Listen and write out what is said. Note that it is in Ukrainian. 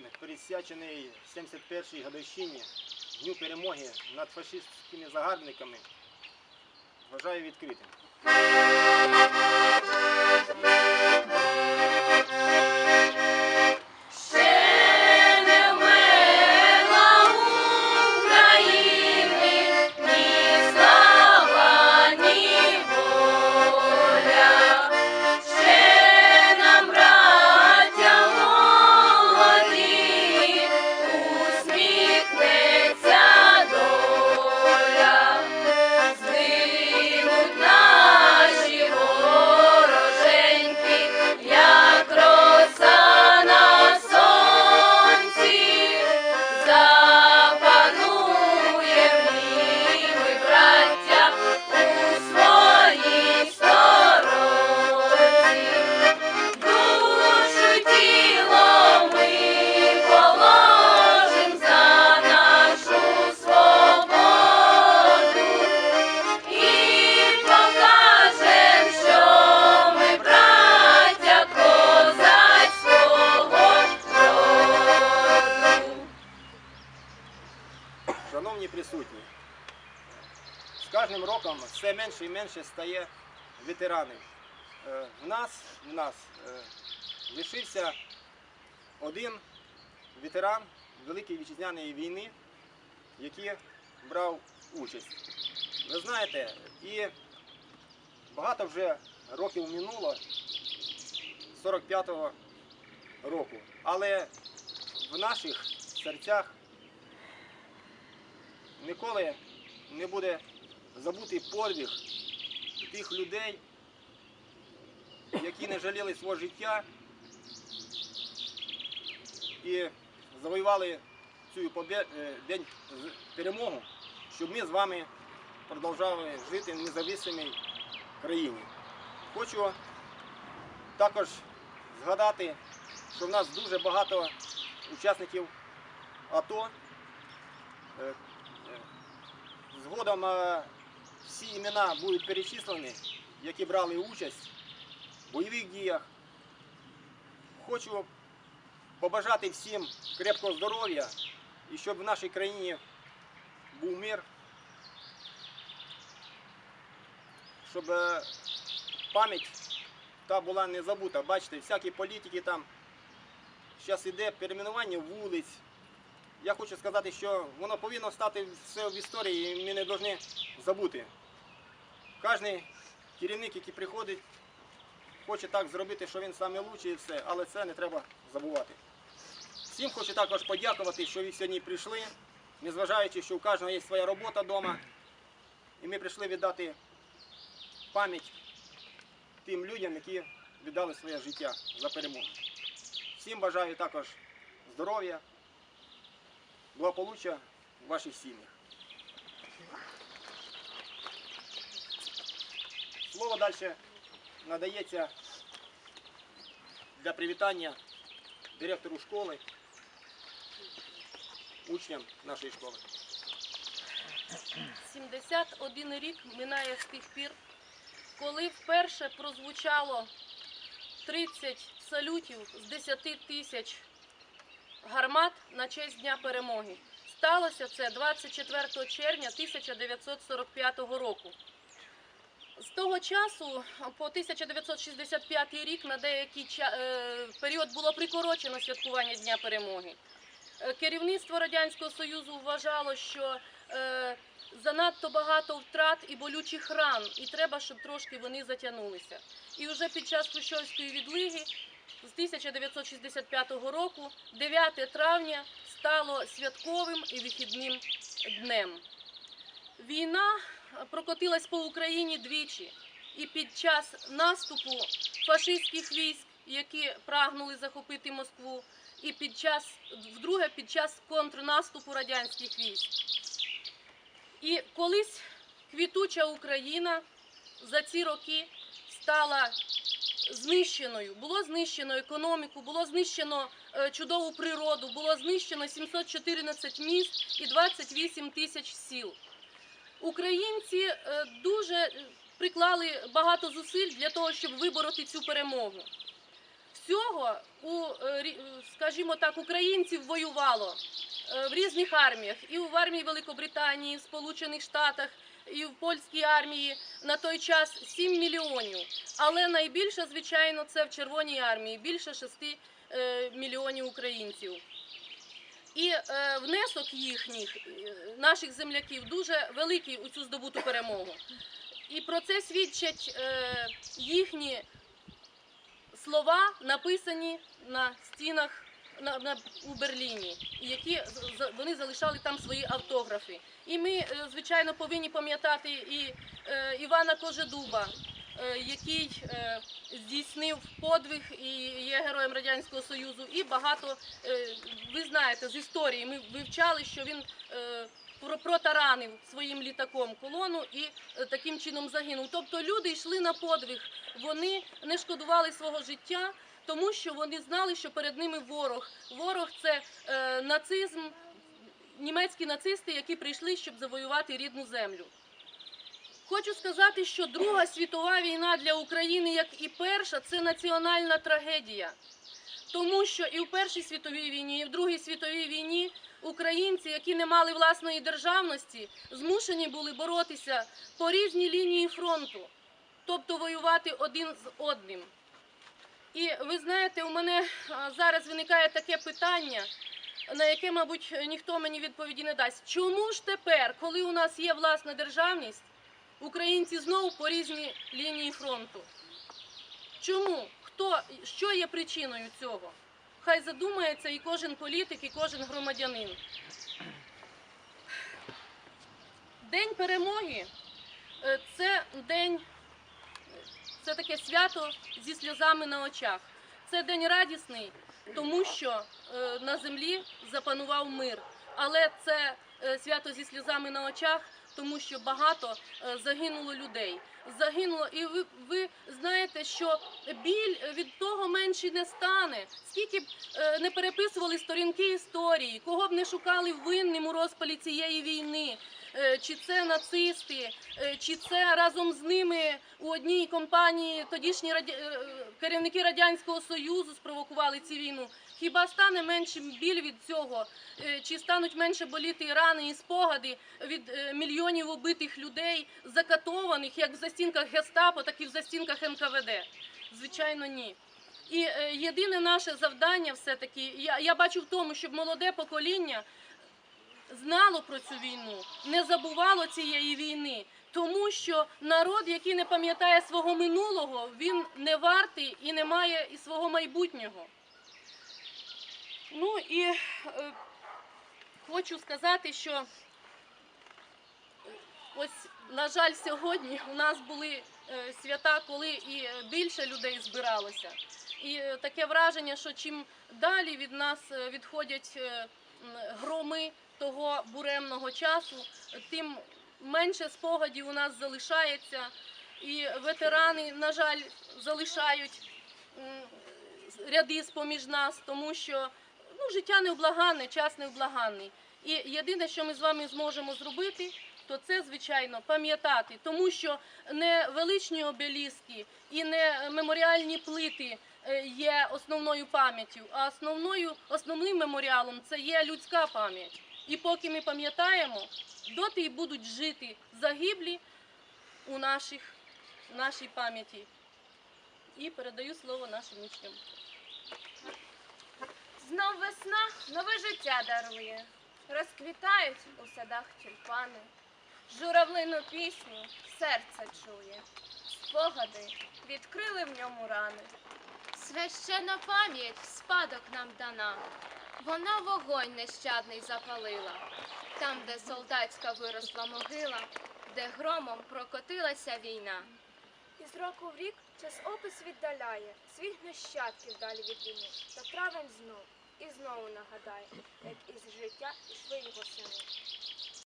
присвячений 71-й годовщині Дню перемоги над фашистськими загарбниками, вважаю відкритим. Кожним роком все менше і менше стає ветеранів. Е, В нас, в нас е, лишився один ветеран Великої вітчизняної війни, який брав участь. Ви знаєте, і багато вже років минуло, 45-го року, але в наших серцях ніколи не буде забутий подвиг тих людей, які не жаліли свого життя і завоювали цю е, день перемогу, щоб ми з вами продовжували жити в незалежній країні. Хочу також згадати, що в нас дуже багато учасників АТО. Е, е, Згодом всі імена будуть перечислені, які брали участь в бойових діях. Хочу побажати всім крепкого здоров'я і щоб в нашій країні був мир, щоб е, пам'ять та була не забута. Бачите, всякі політики там зараз іде перейменування вулиць. Я хочу сказати, що воно повинно стати все в історії, і ми не повинні забути. Кожен керівник, який приходить, хоче так зробити, що він найкращий і все, але це не треба забувати. Всім хочу також подякувати, що ви сьогодні прийшли, незважаючи, що у кожного є своя робота вдома. І ми прийшли віддати пам'ять тим людям, які віддали своє життя за перемогу. Всім бажаю також здоров'я, благополуччя в ваших сім'ях. Слово далі надається для привітання директору школи, учням нашої школи. 71 рік минає з тих пір, коли вперше прозвучало 30 салютів з 10 тисяч гармат на честь Дня перемоги. Сталося це 24 червня 1945 року. З того часу по 1965 рік на деякий е, період було прикорочено святкування Дня перемоги. Е, Керівництво Радянського Союзу вважало, що е, занадто багато втрат і болючих ран, і треба, щоб трошки вони затягнулися. І вже під час Хрущовської відлиги з 1965 року, 9 травня, стало святковим і вихідним днем. Війна прокотилась по Україні двічі, і під час наступу фашистських військ, які прагнули захопити Москву, і під час вдруге під час контрнаступу радянських військ. І колись квітуча Україна за ці роки стала знищеною. Було знищено економіку, було знищено е, чудову природу, було знищено 714 міст і 28 тисяч сіл. Українці е, дуже е, приклали багато зусиль для того, щоб вибороти цю перемогу. всього у, скажімо так, українців воювало в різних арміях, і в армії Великобританії, в Сполучених Штатах, і в польській армії на той час 7 мільйонів. Але найбільше, звичайно, це в Червоній армії більше 6 е, мільйонів українців. І е, внесок їхніх, е, наших земляків, дуже великий у цю здобуту перемогу. І про це свідчать їхні слова, написані на стінах на, на, у Берліні, і які вони залишали там свої автографи. І ми, е, звичайно, повинні пам'ятати і е, Івана Кожедуба, е, який е, здійснив подвиг і є героєм Радянського Союзу, і багато, е, ви знаєте, з історії ми вивчали, що він е, про- протаранив своїм літаком колону і е, таким чином загинув. Тобто люди йшли на подвиг, вони не шкодували свого життя, тому що вони знали, що перед ними ворог. Ворог це е, нацизм, німецькі нацисти, які прийшли, щоб завоювати рідну землю. Хочу сказати, що Друга світова війна для України, як і перша, це національна трагедія. Тому що і в Першій світовій війні, і в Другій світовій війні українці, які не мали власної державності, змушені були боротися по різній лінії фронту, тобто воювати один з одним. І ви знаєте, у мене зараз виникає таке питання, на яке, мабуть, ніхто мені відповіді не дасть. Чому ж тепер, коли у нас є власна державність, українці знову по різній лінії фронту? Чому? Хто, що є причиною цього? Хай задумається і кожен політик, і кожен громадянин. День перемоги е, це день, це таке свято зі сльозами на очах. Це день радісний, тому що е, на землі запанував мир. Але це е, свято зі сльозами на очах, тому що багато е, загинуло людей. Загинуло, і ви, ви знаєте, що біль від того менший не стане. Скільки б не переписували сторінки історії, кого б не шукали винним у розпалі цієї війни, чи це нацисти, е, чи це разом з ними у одній компанії тодішні раді... е, керівники радянського союзу спровокували цю війну. Хіба стане меншим біль від цього? Е, Чи стануть менше боліти рани і спогади від е, мільйонів убитих людей, закатованих як в застінках Гестапо, так і в застінках НКВД? Звичайно, ні. І е, єдине наше завдання, все-таки, я, я бачу в тому, щоб молоде покоління знало про цю війну, не забувало цієї війни. Тому що народ, який не пам'ятає свого минулого, він не вартий і не має і свого майбутнього. Ну і е, хочу сказати, що е, ось, на жаль, сьогодні у нас були е, свята, коли і більше людей збиралося. І е, таке враження, що чим далі від нас е, відходять е, громи того буремного часу, тим менше спогадів у нас залишається. І ветерани, на жаль, залишають ряди з-поміж нас, тому що ну, життя невблаганне, час невблаганний. І єдине, що ми з вами зможемо зробити, то це, звичайно, пам'ятати, тому що не величні обеліски і не меморіальні плити е, є основною пам'яттю, а основною, основним меморіалом це є людська пам'ять. І поки ми пам'ятаємо, доти й будуть жити загиблі у наших, нашій пам'яті. І передаю слово нашим учням. Знов весна нове життя дарує, розквітають у садах тюльпани, журавлину пісню серце чує, спогади відкрили в ньому рани. Священна пам'ять в спадок нам дана. Вона вогонь нещадний запалила, там, де солдатська виросла могила, де громом прокотилася війна. Із року в рік час опис віддаляє, світ нащадків далі від війни, та травень знов і знову нагадає, як із життя йшли його сини.